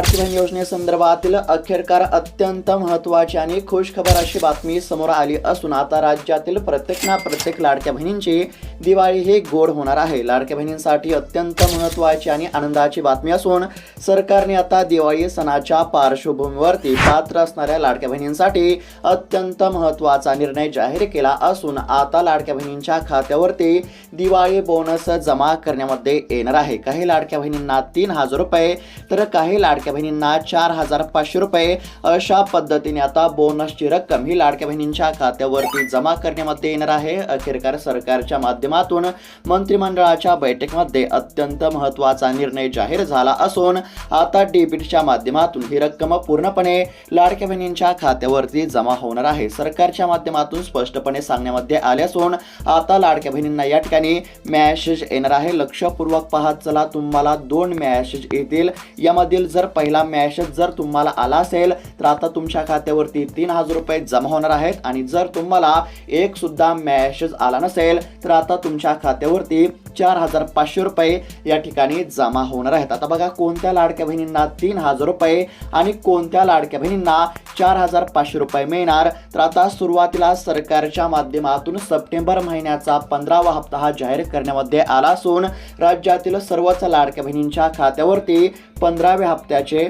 लाडकी योजनेसंदर्भातील अखेरकार अत्यंत महत्त्वाची आणि खुश खबर अशी बातमी समोर आली असून आता राज्यातील प्रत्येक ना प्रत्येक लाडक्या बहिणींची दिवाळी ही गोड होणार आहे. लाडक्या बहिणींसाठी अत्यंत महत्त्वाची आणि आनंदाची बातमी असून सरकारने आता दिवाळी सणाच्या पार्श्वभूमीवरती पात्र असणाऱ्या लाडक्या बहिणींसाठी अत्यंत महत्त्वाचा निर्णय जाहीर केला असून आता लाडक्या बहिणींच्या खात्यावरती दिवाळी बोनस जमा करण्यामध्ये येणार आहे. काही लाडक्या बहिणींना तीन हजार रुपये तर काही लाडक्या बहिणींना चार हजार पाचशे रुपये अशा पद्धतीने आता बोनसची रक्कम ही लाडक्या बहिणींच्या खात्यावरती जमा करण्यामध्ये येणार आहे. अखेरकार सरकारच्या माध्यमातून मंत्रिमंडळाच्या बैठकीमध्ये अत्यंत महत्त्वाचा निर्णय जाहीर झाला असून आता डेबिटच्या माध्यमातून ही रक्कम पूर्णपणे लाडक्या बहिणींच्या खात्यावरती जमा होणार आहे. सरकारच्या माध्यमातून स्पष्टपणे सांगण्यामध्ये आले असून आता लाडक्या बहिणींना या ठिकाणी मॅसेज येणार आहे. लक्षपूर्वक पाहत चला तुम्हाला दोन मॅसेज येतील. यामधील जर पहिला मॅशच जर तुम्हाला आला असेल तर आता तुमच्या खात्यावरती तीन हजार रुपये जमा होणार आहेत. आणि जर तुम्हाला एक सुद्धा मॅसेज आला नसेल तर आता तुमच्या खात्यावरती चार हजार पाचशे रुपये या ठिकाणी जमा होणार आहेत. आता बघा कोणत्या लाडक्या बहिणींना तीन हजार रुपये आणि कोणत्या लाडक्या बहिणींना चार हजार पाचशे रुपये मिळणार? तर आता सुरुवातीला सरकारच्या माध्यमातून सप्टेंबर महिन्याचा पंधरावा हप्ता हा जाहीर करण्यामध्ये आला असून राज्यातील सर्वच लाडक्या बहिणींच्या खात्यावरती पंधराव्या हप्त्याचे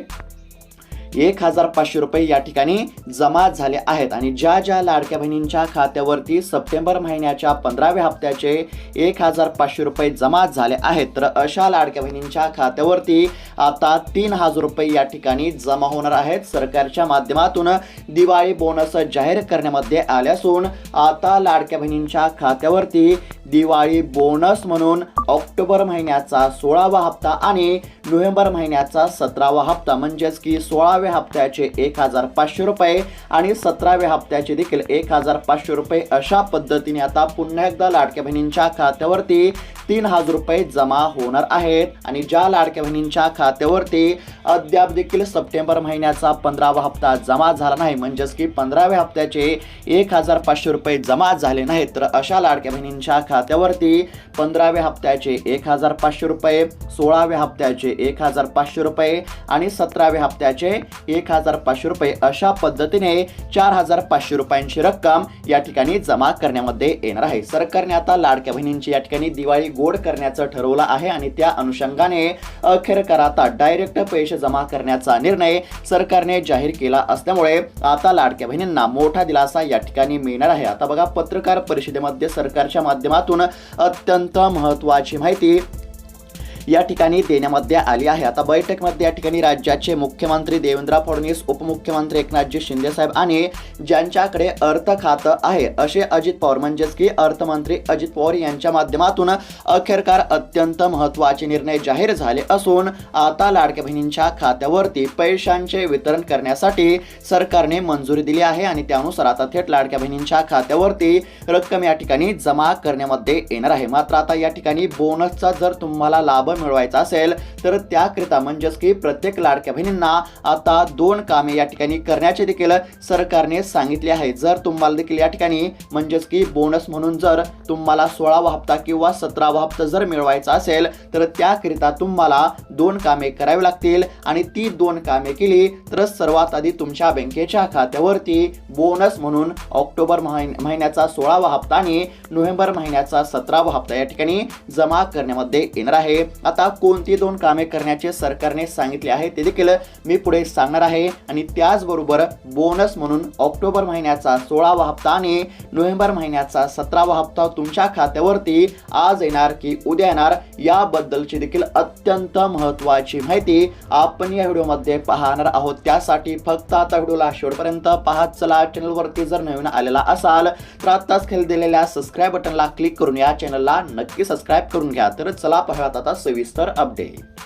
एक हजार पाचशे रुपये या ठिकाणी जमा झाले आहेत. आणि ज्या ज्या लाडक्या बहिणींच्या खात्यावरती सप्टेंबर महिन्याच्या पंधराव्या हप्त्याचे एक हजार पाचशे रुपये जमा झाले आहेत तर अशा लाडक्या बहिणींच्या खात्यावरती आता तीन हजार रुपये या ठिकाणी जमा होणार आहेत. सरकारच्या माध्यमातून दिवाळी बोनस जाहीर करण्यामध्ये आले असून आता लाडक्या बहिणींच्या खात्यावरती दिवाळी बोनस म्हणून ऑक्टोबर महिन्याचा सोळावा हप्ता आणि नोव्हेंबर महिन्याचा सतरावा हप्ता म्हणजेच की सोळाव्या हप्त्याचे एक हजार पाचशे रुपये आणि सतराव्या हप्त्याचे देखील एक हजार पाचशे रुपये अशा पद्धतीने आता पुन्हा एकदा लाडक्या बहिणींच्या खात्यावरती तीन हजार रुपये जमा होणार आहेत. आणि ज्या लाडक्या बहिणींच्या खात्यावरती अद्याप देखील सप्टेंबर महिन्याचा पंधरावा हप्ता जमा झाला नाही म्हणजेच की पंधराव्या हप्त्याचे एक हजार पाचशे रुपये जमा झाले नाहीत तर अशा लाडक्या बहिणींच्या खात्यावरती पंधराव्या हप्त्याचे एक हजार पाचशे रुपये सोळाव्या हप्त्याचे एक हजार पाचशे रुपये आणि सतराव्या हप्त्याचे एक हजार पाचशे रुपये अशा पद्धतीने चार हजार पाचशे रुपयांची रक्कम या ठिकाणी जमा करण्यामध्ये येणार आहे. सरकारने आता लाडक्या बहिणींची या ठिकाणी दिवाळी गोड करण्याचं ठरवलं आहे आणि त्या अनुषंगाने अखेर आता डायरेक्ट पैसे जमा करण्याचा निर्णय सरकारने जाहीर केला असल्यामुळे आता लाडक्या बहिणींना मोठा दिलासा या ठिकाणी मिळणार आहे. आता बघा पत्रकार परिषदेमध्ये सरकारच्या माध्यमातून अत्यंत महत्त्वाची माहिती या ठिकाणी देण्यामध्ये आली आहे. आता बैठकमध्ये या ठिकाणी राज्याचे मुख्यमंत्री देवेंद्र फडणवीस उपमुख्यमंत्री एकनाथजी शिंदेसाहेब आणि ज्यांच्याकडे अर्थ खातं आहे असे अजित पवार. म्हणजेच की अर्थमंत्री अजित पवार यांच्या माध्यमातून अखेरकार अत्यंत महत्त्वाचे निर्णय जाहीर झाले असून आता लाडक्या बहिणींच्या खात्यावरती पैशांचे वितरण करण्यासाठी सरकारने मंजुरी दिली आहे आणि त्यानुसार आता थेट लाडक्या बहिणींच्या खात्यावरती रक्कम या ठिकाणी जमा करण्यामध्ये येणार आहे. मात्र आता या ठिकाणी बोनसचा जर तुम्हाला लाभ मिळवायचा असेल तर त्याकरिता म्हणजेच की प्रत्येक लाडक्या बहिणींना आता दोन कामे या ठिकाणी करण्याचे देखील सरकारने सांगितले आहे. जर तुम्हाला देखील या ठिकाणी म्हणजेच की बोनस म्हणून जर तुम्हाला सोळावा हप्ता किंवा सतरावा हप्ता जर मिळवायचा असेल तर त्याकरिता तुम्हाला दोन कामे करावी लागतील आणि ती दोन कामे केली तर सर्वात आधी तुमच्या बँकेच्या खात्यावरती बोनस म्हणून ऑक्टोबर महिन- महिन्याचा सोळावा हप्ता आणि नोव्हेंबर महिन्याचा सतरावा हप्ता या ठिकाणी जमा करण्यामध्ये येणार आहे. आता कोणती दोन कामे करण्याचे सरकारने सांगितले आहे ते देखील मी पुढे सांगणार आहे. आणि त्याचबरोबर बोनस म्हणून ऑक्टोबर महिन्याचा सोळावा हप्ता आणि नोव्हेंबर महिन्याचा सतरावा हप्ता तुमच्या खात्यावरती आज येणार की उद्या येणार याबद्दलची देखील अत्यंत महत्त्वाची माहिती आपण या व्हिडिओमध्ये पाहणार आहोत. त्यासाठी फक्त आता व्हिडिओला शेवटपर्यंत पाहत चला. चॅनलवरती जर नवीन आलेला असाल तर आत्ताच खाली दिलेल्या सबस्क्राईब बटनला क्लिक करून या चॅनलला नक्की सबस्क्राईब करून घ्या. तर चला पाहूयात आता सविस्तर अपडेट.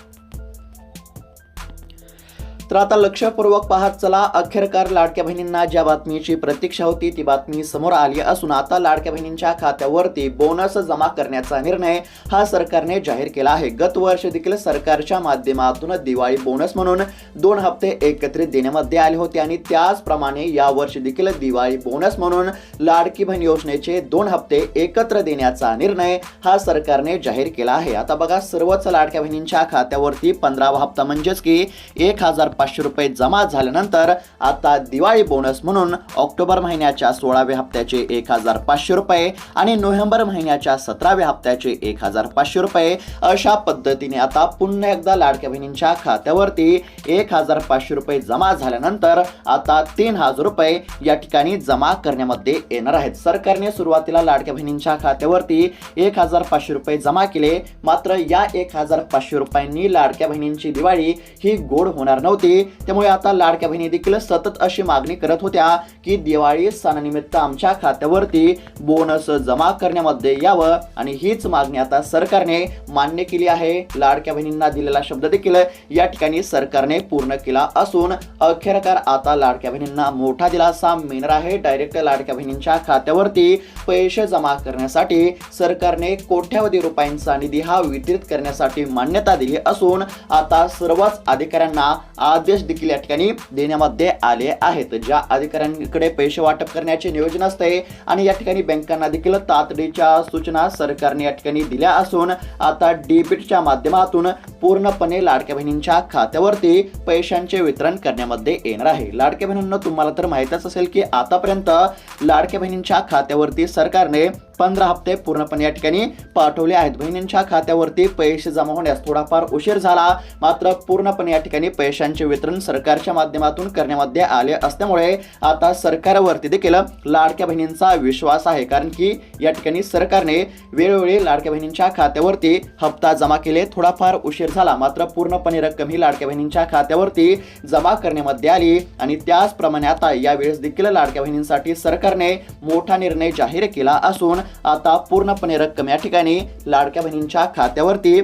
तर आता लक्षपूर्वक पाहत चला अखेरकार लाडक्या बहिणींना ज्या बातमीची प्रतीक्षा होती ती बातमी समोर आली असून आता लाडक्या बहिणींच्या खात्यावरती बोनस जमा करण्याचा निर्णय हा सरकारने जाहीर केला आहे. गत वर्ष देखील सरकारच्या माध्यमातून दिवाळी बोनस म्हणून दोन हप्ते एकत्रित देण्यामध्ये आले होते आणि त्याचप्रमाणे या वर्षी देखील दिवाळी बोनस म्हणून लाडकी बहीण योजनेचे दोन हप्ते एकत्र देण्याचा निर्णय हा सरकारने जाहीर केला आहे. आता बघा सर्वच लाडक्या बहिणींच्या खात्यावरती पंधरावा हप्ता म्हणजेच की एक हजार पाचशे रुपये जमा झाल्यानंतर आता दिवाळी बोनस म्हणून ऑक्टोबर महिन्याच्या सोळाव्या हप्त्याचे एक हजार पाचशे रुपये आणि नोव्हेंबर महिन्याच्या सतराव्या हप्त्याचे एक हजार पाचशे रुपये अशा पद्धतीने आता पुन्हा एकदा लाडक्या बहिणींच्या खात्यावरती एक हजार पाचशे रुपये जमा झाल्यानंतर आता तीन हजार रुपये या ठिकाणी जमा करण्यामध्ये येणार आहेत. सरकारने सुरुवातीला लाडक्या बहिणींच्या खात्यावरती एक हजार पाचशे रुपये जमा केले. मात्र या एक हजार पाचशे रुपयांनी लाडक्या बहिणींची दिवाळी ही गोड होणार नव्हती. त्यामुळे आता लाडक्या बहिणी देखील सतत अशी मागणी करत होत्या की दिवाळी सणानिमित्त आमच्या खात्यावरती बोनस जमा करण्यामध्ये यावं. आणि हीच मागणी आता सरकारने मान्य केली आहे. लाडक्या बहिणींना दिलेला शब्द देखील या ठिकाणी सरकारने पूर्ण केला असून अखेरकार आता लाडक्या बहिणींना मोठा दिलासा मिळणार आहे. डायरेक्ट लाडक्या बहिणींच्या खात्यावरती पैसे जमा करण्यासाठी सरकारने कोट्यावधी रुपयांचा निधी हा वितरित करण्यासाठी मान्यता दिली असून आता सर्वच अधिकाऱ्यांना आदेश देखील या ठिकाणी देण्यामध्ये आले आहेत. ज्या अधिकाऱ्यांकडे पैसे वाटप करण्याचे नियोजन असते आणि या ठिकाणी बँकांना देखील तातडीच्या सूचना सरकारने या ठिकाणी दिल्या असून आता डेबिटच्या माध्यमातून पूर्णपणे लाडक्या बहिणींच्या खात्यावरती पैशांचे वितरण करण्यामध्ये येणार आहे. लाडक्या बहिणींना तुम्हाला तर माहितच असेल की आतापर्यंत लाडक्या बहिणींच्या खात्यावरती सरकारने पंधरा हप्ते पूर्णपणे या ठिकाणी पाठवले आहेत. बहिणींच्या खात्यावरती पैसे जमा होण्यास थोडाफार उशीर झाला. मात्र पूर्णपणे या ठिकाणी पैशांचे वितरण सरकारच्या माध्यमातून करण्यामध्ये आले असल्यामुळे आता सरकारवरती देखील लाडक्या बहिणींचा विश्वास आहे. कारण की या ठिकाणी सरकारने वेळोवेळी लाडक्या बहिणींच्या खात्यावरती हप्ता जमा केले. थोडाफार उशीर झाला. मात्र पूर्णपणे रक्कम ही लाडक्या बहिणींच्या खात्यावरती जमा करण्यामध्ये आली आणि त्याचप्रमाणे आता यावेळेस देखील लाडक्या बहिणींसाठी सरकारने मोठा निर्णय जाहीर केला असून आता पूर्णपणे रक्कम या ठिकाणी लाडक्या बहिणींच्या खात्यावरती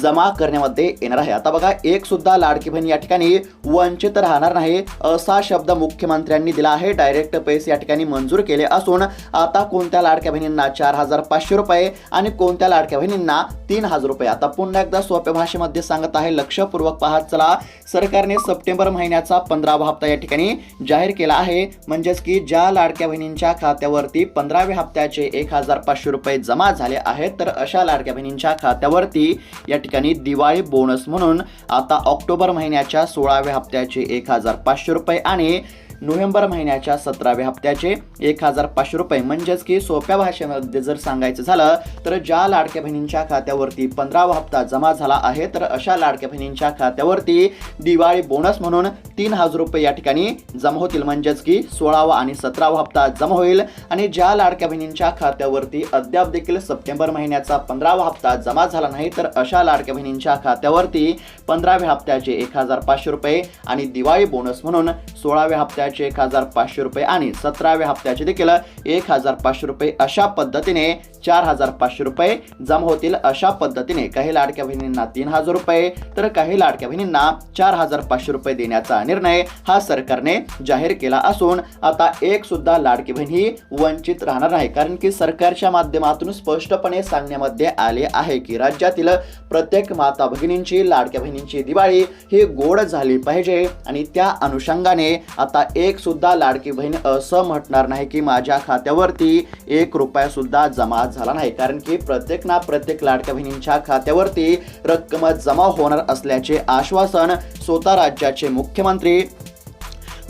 जमा करण्यामध्ये येणार आहे. आता बघा एक सुद्धा लाडकी बहीण या ठिकाणी वंचित राहणार नाही असा शब्द मुख्यमंत्र्यांनी दिला आहे. डायरेक्ट पैसे या ठिकाणी मंजूर केले असून आता कोणत्या लाडक्या बहिणींना चार हजार पाचशे रुपये आणि कोणत्या लाडक्या बहिणींना तीन हजार रुपये? आता पुन्हा एकदा सोप्या भाषेमध्ये सांगत आहे लक्षपूर्वक पाहत चला. सरकारने सप्टेंबर महिन्याचा पंधरावा हप्ता या ठिकाणी जाहीर केला आहे. म्हणजेच की ज्या लाडक्या बहिणींच्या खात्यावरती पंधराव्या हप्त्याचे एक हजार पाचशे रुपये जमा झाले आहेत तर अशा लाडक्या बहिणींच्या खात्यावरती या ठिकाणी दिवाळी बोनस म्हणून आता ऑक्टोबर महिन्याच्या सोळाव्या हप्त्याचे एक हजार पाचशे रुपये आणि नोव्हेंबर महिन्याच्या सतराव्या हप्त्याचे एक हजार पाचशे रुपये. म्हणजेच की सोप्या भाषेमध्ये जर सांगायचं झालं तर ज्या लाडक्या बहिणींच्या खात्यावरती पंधरावा हप्ता जमा झाला आहे तर अशा लाडक्या बहिणींच्या खात्यावरती दिवाळी बोनस म्हणून तीन हजार रुपये या ठिकाणी जमा होतील. म्हणजेच की सोळावा आणि सतरावा हप्ता जमा होईल. आणि ज्या लाडक्या बहिणींच्या खात्यावरती अद्याप देखील सप्टेंबर महिन्याचा पंधरावा हप्ता जमा झाला नाही तर अशा लाडक्या बहिणींच्या खात्यावरती पंधराव्या हप्त्याचे एक हजार पाचशे रुपये आणि दिवाळी बोनस म्हणून सोळाव्या हप्त्याचे एक हजार पाचशे रुपये आणि सतराव्या हप्त्याचे देखील एक हजार पाचशे रुपये अशा पद्धतीने चार हजार पाचशे रुपये जमा होतील अशा पद्धतीने. काही लाडक्या बहिणींना तीन हजार रुपये तर काही लाडक्या बहिणींना चार हजार पाचशे रुपये देण्याचा निर्णय हा सरकारने जाहीर केला असून आता एक सुद्धा लाडकी बहीण ही वंचित राहणार नाही कारण की सरकारच्या माध्यमातून स्पष्टपणे सांगण्यामध्ये आले आहे की राज्यातील प्रत्येक माता भगिनींची लाडक्या बहिणींची दिवाळी ही गोड झाली पाहिजे. आणि त्या अनुषंगाने आता एक सुद्धा लाडकी बहीण असं म्हटणार नाही की माझ्या खात्यावरती एक रुपया सुद्धा जमा झाला नाही. कारण की प्रत्येक ना प्रत्येक लाडक्या बहिणींच्या खात्यावरती रक्कम जमा होणार असल्याचे आश्वासन स्वतः राज्याचे मुख्यमंत्री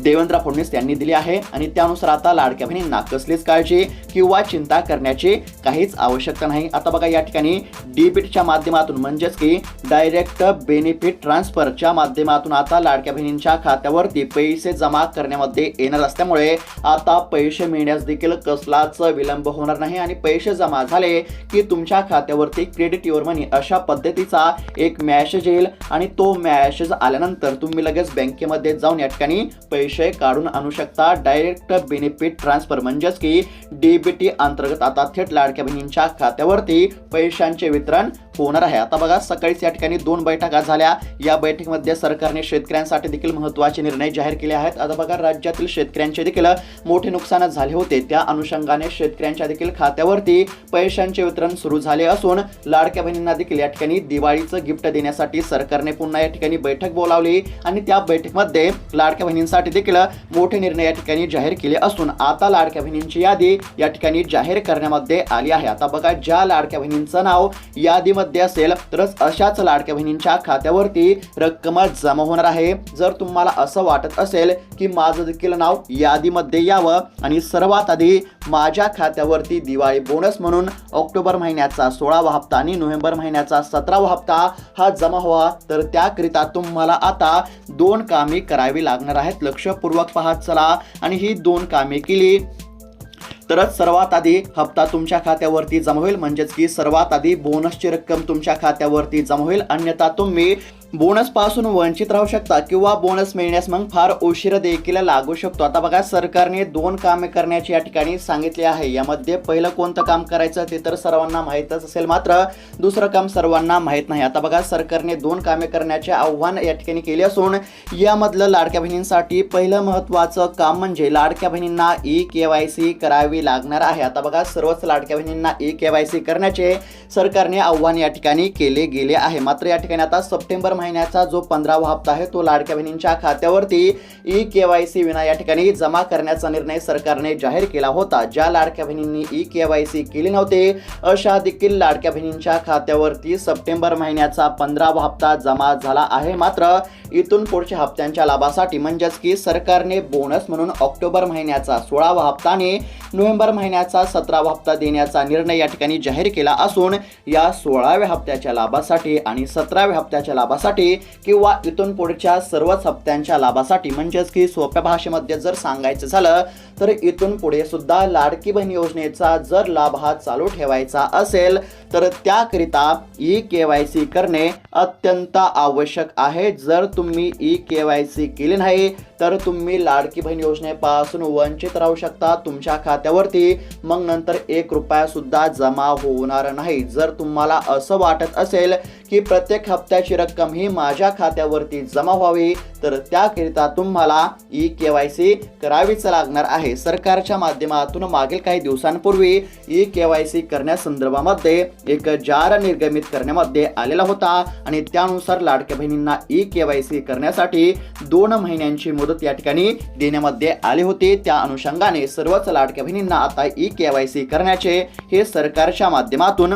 देवेंद्र फडणवीस यांनी दिली आहे. आणि त्यानुसार आता लाडक्या बहिणी नाकसलीच काळजी किंवा चिंता करण्याची काहीच आवश्यकता नाही. आता बघा या ठिकाणी डीबीटच्या माध्यमातून म्हणजेच की डायरेक्ट बेनिफिट ट्रान्सफरच्या माध्यमातून आता लाडक्या बहिणींच्या खात्यावरती पैसे जमा करण्यामध्ये येणार असल्यामुळे आता पैसे मिळण्यास देखील कसलाच विलंब होणार नाही. आणि पैसे जमा झाले की तुमच्या खात्यावरती क्रेडिट युअर मनी अशा पद्धतीचा एक मॅसेज येईल. आणि तो मॅसेज आल्यानंतर तुम्ही लगेच बँकेमध्ये जाऊन या ठिकाणी पैसे काढून आणू शकता. डायरेक्ट बेनिफिट ट्रान्सफर म्हणजेच की डीबीटी अंतर्गत आता थेट लाडक्या बहिणींच्या खात्यावरती पैशांचे वितरण होणार आहे. आता बघा सकाळीच या ठिकाणी दोन बैठका झाल्या. या बैठकीमध्ये सरकारने शेतकऱ्यांसाठी देखील महत्त्वाचे निर्णय जाहीर केले आहेत. आता बघा राज्यातील शेतकऱ्यांचे देखील मोठे नुकसान झाले होते. त्या अनुषंगाने शेतकऱ्यांच्या देखील खात्यावरती पैशांचे वितरण सुरू झाले असून लाडक्या बहिणींना देखील या ठिकाणी दिवाळीचं गिफ्ट देण्यासाठी सरकारने पुन्हा या ठिकाणी बैठक बोलावली आणि त्या बैठकीमध्ये लाडक्या बहिणींसाठी देखील मोठे निर्णय या ठिकाणी जाहीर केले असून आता लाडक्या बहिणींची यादी या ठिकाणी जाहीर करण्यामध्ये आली आहे. आता बघा ज्या लाडक्या बहिणींचं नाव यादीमध्ये मध्ये असेल तरच अशाच लाडक्या बहिणींच्या खात्यावरती रक्कम जमा होणार आहे. जर तुम्हाला असं वाटत असेल की माझं देखील नाव यादीमध्ये यावं आणि सर्वात आधी माझ्या खात्यावरती दिवाळी बोनस म्हणून ऑक्टोबर महिन्याचा सोळावा हप्ता आणि नोव्हेंबर महिन्याचा सतरावा हप्ता हा जमा व्हावा तर त्याकरिता तुम्हाला आता दोन कामे करावी लागणार आहेत. लक्षपूर्वक पाहत चला. आणि ही दोन कामे केली. तरच सर्वात आधी हप्ता तुमच्या खात्यावरती जमा होईल. म्हणजेच की सर्वात आधी बोनसची रक्कम तुमच्या खात्यावरती जमा होईल. अन्यथा तुम्ही बोनसपासून वंचित राहू शकता किंवा बोनस मिळण्यास मग फार उशीर देखील लागू शकतो. आता बघा सरकारने दोन कामे करण्याची या ठिकाणी सांगितले आहे. यामध्ये पहिलं कोणतं काम करायचं ते तर सर्वांना माहीतच असेल मात्र दुसरं काम सर्वांना माहीत नाही. आता बघा सरकारने दोन कामे करण्याचे आव्हान या ठिकाणी केले असून यामधलं लाडक्या बहिणींसाठी पहिलं महत्त्वाचं काम म्हणजे लाडक्या बहिणींना ई के वाय सी करावी लागणार आहे. आता बघा सर्वच लाडक्या बहिणींना ई के वाय सी करण्याचे सरकारने आव्हान या ठिकाणी केले गेले आहे. मात्र या ठिकाणी आता सप्टेंबर महिन्याचा जो पंधरावा हप्ता आहे तो लाडक्या बहिणींच्या खात्यावरती ई के वाय सी विना या ठिकाणी जमा करण्याचा निर्णय सरकारने जाहीर केला होता. ज्या लाडक्या बहिणींनी ई के वाय सी केली नव्हते अशा देखील लाडक्या बहिणींच्या खात्यावरती सप्टेंबर महिन्याचा पंधरावा हप्ता जमा झाला आहे. मात्र इथून पुढच्या हप्त्यांच्या लाभासाठी म्हणजेच की सरकारने बोनस म्हणून ऑक्टोबर महिन्याचा सोळावा हप्ता आणि नोव्हेंबर महिन्याचा सतरावा हप्ता देण्याचा निर्णय या ठिकाणी जाहीर केला असून या सोळाव्या हप्त्याच्या लाभासाठी आणि सतराव्या हप्त्याच्या लाभासाठी किंवा इथून पुढच्या सर्वच हप्त्यांच्या लाभासाठी म्हणजेच की सोप्या भाषेमध्ये जर सांगायचं झालं तर इथून पुढे सुद्धा लाडकी बहीण योजनेचा जर लाभ हा चालू ठेवायचा असेल तर त्याकरिता ई के वाय सी करणे अत्यंत आवश्यक आहे. जर तुम्ही ई के वाय सी केली नाही तर तुम्ही लाडकी बहीण योजनेपासून वंचित राहू शकता. तुमच्या खात्यावरती मग नंतर एक रुपया सुद्धा जमा होणार नाही. जर तुम्हाला असं वाटत असेल की प्रत्येक हप्त्याची रक्कम ही माझ्या खात्यावरती जमा व्हावी. तर त्याकरिता तुम्हाला ई के वाय सी करावीच लागणार आहे. सरकारच्या माध्यमातून मागील काही दिवसांपूर्वी ई के वाय सी करण्यासंदर्भामध्ये एक जार निर्गमित करण्यामध्ये आलेला होता आणि त्यानुसार लाडक्या बहिणींना ई के वाय सी करण्यासाठी दोन महिन्यांची मुदत या ठिकाणी देण्यामध्ये आली होती. त्या अनुषंगाने सर्वच लाडक्या बहिणींना आता ई के वाय सी करण्याचे हे सरकारच्या माध्यमातून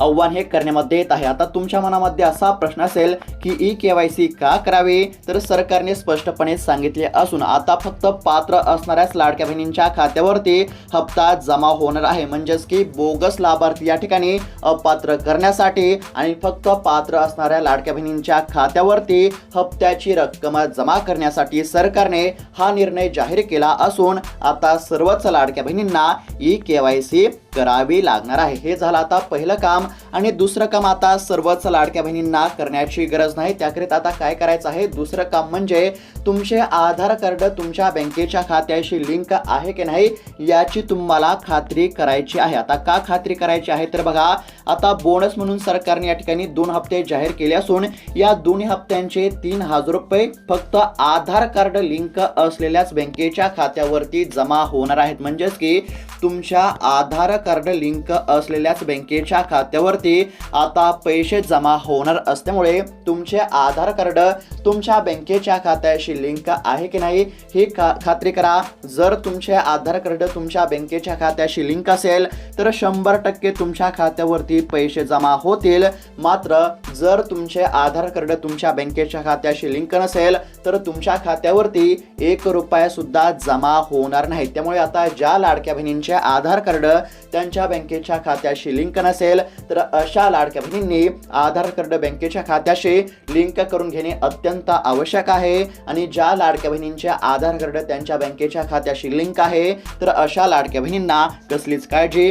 आव्हान हे करण्यामध्ये येत आहे. आता तुमच्या मनामध्ये असा प्रश्न असेल की ई के वाय सी का करावे? तर सरकारने स्पष्टपणे सांगितले असून आता फक्त पात्र असणाऱ्याच लाडक्या बहिणींच्या खात्यावरती हप्ता जमा होणार आहे. म्हणजेच की बोगस लाभार्थी या ठिकाणी अपात्र करण्यासाठी आणि फक्त पात्र असणाऱ्या लाडक्या बहिणींच्या खात्यावरती हप्त्याची रक्कम जमा करण्यासाठी सरकारने हा निर्णय जाहीर केला असून आता सर्वच लाडक्या बहिणींना ई के वाय सी करावी लागणार आहे. हे झालं आता पहिलं काम. आणि दुसरं काम आता सर्वच लाडक्या बहिणींना करण्याची गरज नाही. त्याकरिता आता काय करायचं आहे? दुसरं काम म्हणजे तुमचे आधार कार्ड तुमच्या बँकेच्या खात्याशी लिंक आहे की नाही याची तुम्हाला खात्री करायची आहे. आता का खात्री करायची आहे? तर बघा आता बोनस म्हणून सरकारने या ठिकाणी दोन हप्ते जाहीर केले असून या दोन्ही हप्त्यांचे तीन हजार रुपये फक्त आधार कार्ड लिंक असलेल्याच बँकेच्या खात्यावरती जमा होणार आहेत. म्हणजेच की तुमच्या आधार कार्ड लिंक असलेल्याच बँकेच्या खात्यावर खात्यावरती आता पैसे जमा होणार असल्यामुळे तुमचे आधार कार्ड तुमच्या बँकेच्या खात्याशी लिंक आहे की नाही ही खा खात्री करा. जर तुमचे आधार कार्ड तुमच्या बँकेच्या खात्याशी लिंक असेल तर शंभर टक्के तुमच्या खात्यावरती पैसे जमा होतील. मात्र जर तुमचे आधार कार्ड तुमच्या बँकेच्या खात्याशी लिंक नसेल तर तुमच्या खात्यावरती एक रुपयासुद्धा जमा होणार नाही. त्यामुळे आता ज्या लाडक्या बहिणींचे आधार कार्ड त्यांच्या बँकेच्या खात्याशी लिंक नसेल तर अशा लाडक्या बहिणींनी आधार कार्ड बँकेच्या खात्याशी लिंक करून घेणे अत्यंत आवश्यक आहे. आणि ज्या लाडक्या बहिणींचे आधार कार्ड त्यांच्या बँकेच्या खात्याशी लिंक आहे तर अशा लाडक्या बहिणींना कसलीच काळजी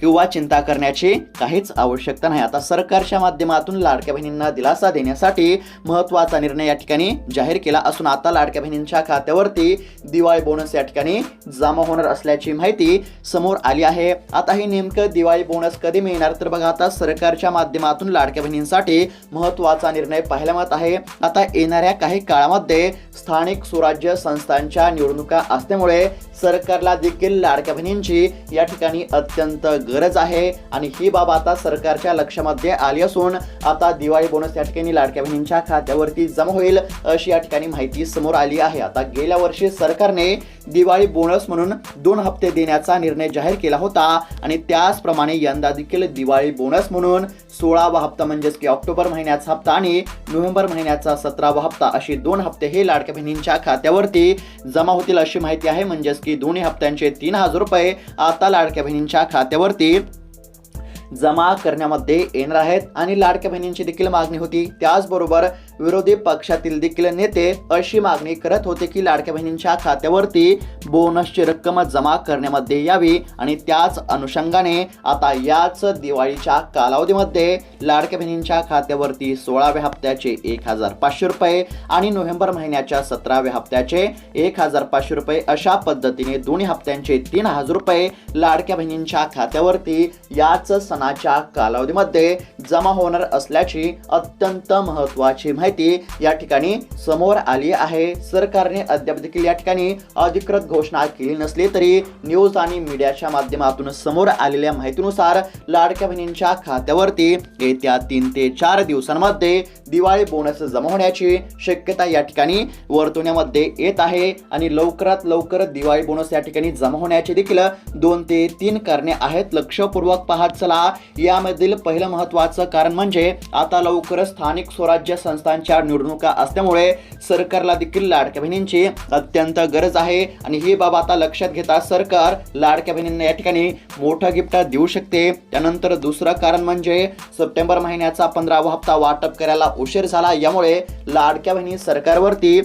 किंवा चिंता करण्याची काहीच आवश्यकता नाही. आता सरकारच्या माध्यमातून लाडक्या बहिणींना दिलासा देण्यासाठी महत्त्वाचा निर्णय या ठिकाणी जाहीर केला असून आता लाडक्या बहिणींच्या खात्यावरती दिवाळी बोनस या ठिकाणी जमा होणार असल्याची माहिती समोर आली आहे. आता हे नेमकं दिवाळी बोनस कधी मिळणार तर बघा आता सरकारच्या माध्यमातून लाडक्या बहिणींसाठी महत्त्वाचा निर्णय पाहायला मिळत आहे. आता येणाऱ्या काही काळामध्ये स्थानिक स्वराज्य संस्थांच्या निवडणुका असल्यामुळे सरकारला देखील लाडक्या बहिणींची या ठिकाणी अत्यंत गरज आहे. आणि ही बाब आता सरकारच्या लक्षामध्ये आली असून आता दिवाळी बोनस या ठिकाणी लाडक्या बहिणींच्या खात्यावरती जमा होईल अशी या ठिकाणी माहिती समोर आली आहे. आता गेल्या वर्षी सरकारने दिवाळी बोनस म्हणून दोन हप्ते देण्याचा निर्णय जाहीर केला होता. आणि त्याचप्रमाणे यंदा देखील दिवाळी बोनस म्हणून सोळावा हप्ता म्हणजेच की ऑक्टोबर महिन्याचा हप्ता आणि नोव्हेंबर महिन्याचा सतरावा हप्ता अशी दोन हप्ते हे लाडक्या बहिणींच्या खात्यावरती जमा होतील अशी माहिती आहे. म्हणजेच की दोन्ही हप्त्यांचे तीन हजार रुपये आता लाडक्या बहिणींच्या खात्यावरती जमा करण्यामध्ये येणार आहेत. आणि लाडक्या बहिणींची देखील मागणी होती. त्याचबरोबर विरोधी पक्षातील देखील नेते अशी मागणी करत होते की लाडक्या बहिणींच्या खात्यावरती बोनसची रक्कम जमा करण्यामध्ये यावी आणि त्याच अनुषंगाने आता याच दिवाळीच्या कालावधीमध्ये लाडक्या बहिणींच्या खात्यावरती सोळाव्या हप्त्याचे एक हजार पाचशे रुपये आणि नोव्हेंबर महिन्याच्या सतराव्या हप्त्याचे एक हजार पाचशे रुपये अशा पद्धतीने दोन्ही हप्त्यांचे तीन हजार रुपये लाडक्या बहिणींच्या खात्यावरती याच सणाच्या कालावधीमध्ये जमा होणार असल्याची अत्यंत महत्वाची माहिती या ठिकाणी समोर आली आहे. सरकारने अद्याप देखील या ठिकाणी अधिकृत घोषणा केली नसली तरी न्यूज आणि मीडियाच्या माध्यमातून समोर आलेल्या माहितीनुसार लाडक्या बहिणींच्या खात्यावरती येत्या तीन ते चार दिवसांमध्ये दिवाळी बोनस जमा होण्याची शक्यता या ठिकाणी वर्तवण्यामध्ये येत आहे आणि लवकरात लवकर दिवाळी बोनस या ठिकाणी जमा होण्याची देखील दोन ते तीन कारणे आहेत. लक्षपूर्वक पाहत चला. यामधील पहिलं महत्वाचं कारण म्हणजे आता लवकरच स्थानिक स्वराज्य संस्था संस्थांच्या निवडणुका असल्यामुळे सरकारला देखील लाडक्या बहिणींची अत्यंत गरज आहे. आणि ही बाब आता लक्षात घेता सरकार लाडक्या बहिणींना या ठिकाणी मोठं गिफ्ट देऊ शकते. त्यानंतर दुसरं कारण म्हणजे सप्टेंबर महिन्याचा पंधरावा हप्ता वाटप करायला उशीर झाला. यामुळे लाडक्या बहिणी सरकारवरती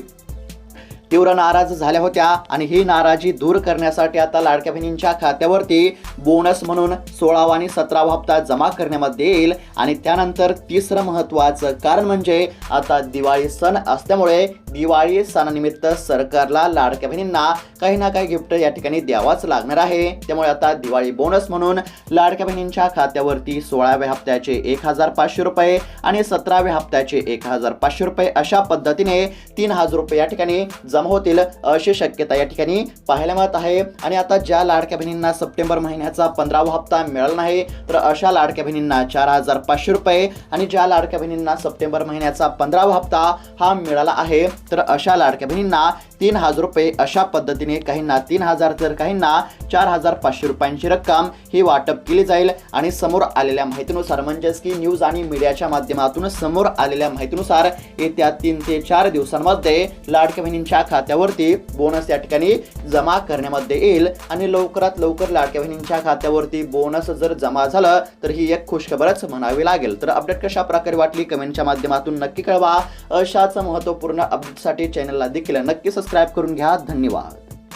तीव्र नाराज झाल्या होत्या आणि ही नाराजी दूर करण्यासाठी आता लाडक्या बहिणींच्या खात्यावरती बोनस म्हणून सोळावा आणि सतरावा हप्ता जमा करण्यामध्ये येईल. आणि त्यानंतर तिसरं महत्वाचं कारण म्हणजे आता दिवाळी सण असल्यामुळे दिवाळी सणानिमित्त सरकारला लाडक्या बहिणींना काही ना काही गिफ्ट या ठिकाणी द्यावाच लागणार आहे. त्यामुळे आता दिवाळी बोनस म्हणून लाडक्या बहिणींच्या खात्यावरती सोळाव्या हप्त्याचे एक हजार पाचशे रुपये आणि सतराव्या हप्त्याचे एक हजार पाचशे रुपये अशा पद्धतीने तीन हजार रुपये या ठिकाणी जमा होतील अशी शक्यता या ठिकाणी पाहायला मिळत आहे. आणि आता ज्या लाडक्या बहिणींना सप्टेंबर महिन्याचा पंधरावा हप्ता मिळाला नाही तर अशा लाडक्या बहिणींना चार हजार पाचशे रुपये आणि ज्या लाडक्या बहिणींना सप्टेंबर महिन्याचा पंधरावा हप्ता हा मिळाला आहे तर अशा लाडक्या बहिणींना तीन हजार रुपये अशा पद्धतीने काहींना तीन हजार तर काहींना चार हजार पाचशे रुपयांची रक्कम ही वाटप केली जाईल. आणि समोर आलेल्या माहितीनुसार म्हणजेच की न्यूज आणि मीडियाच्या माध्यमातून समोर आलेल्या माहितीनुसार येत्या तीन ते चार दिवसांमध्ये लाडक्या बहिणींच्या खात्यावरती बोनस या ठिकाणी जमा करण्यामध्ये येईल. आणि लवकरात लवकर लाडक्या बहिणींच्या खात्यावरती बोनस जर जमा झालं तर ही एक खुशखबरच म्हणावी लागेल. तर अपडेट कशा प्रकारे वाटली कमेंटच्या माध्यमातून नक्की कळवा. अशाच महत्त्वपूर्ण अपडेट अपडेटसाठी चॅनलला देखील नक्की सबस्क्राईब करून घ्या. धन्यवाद.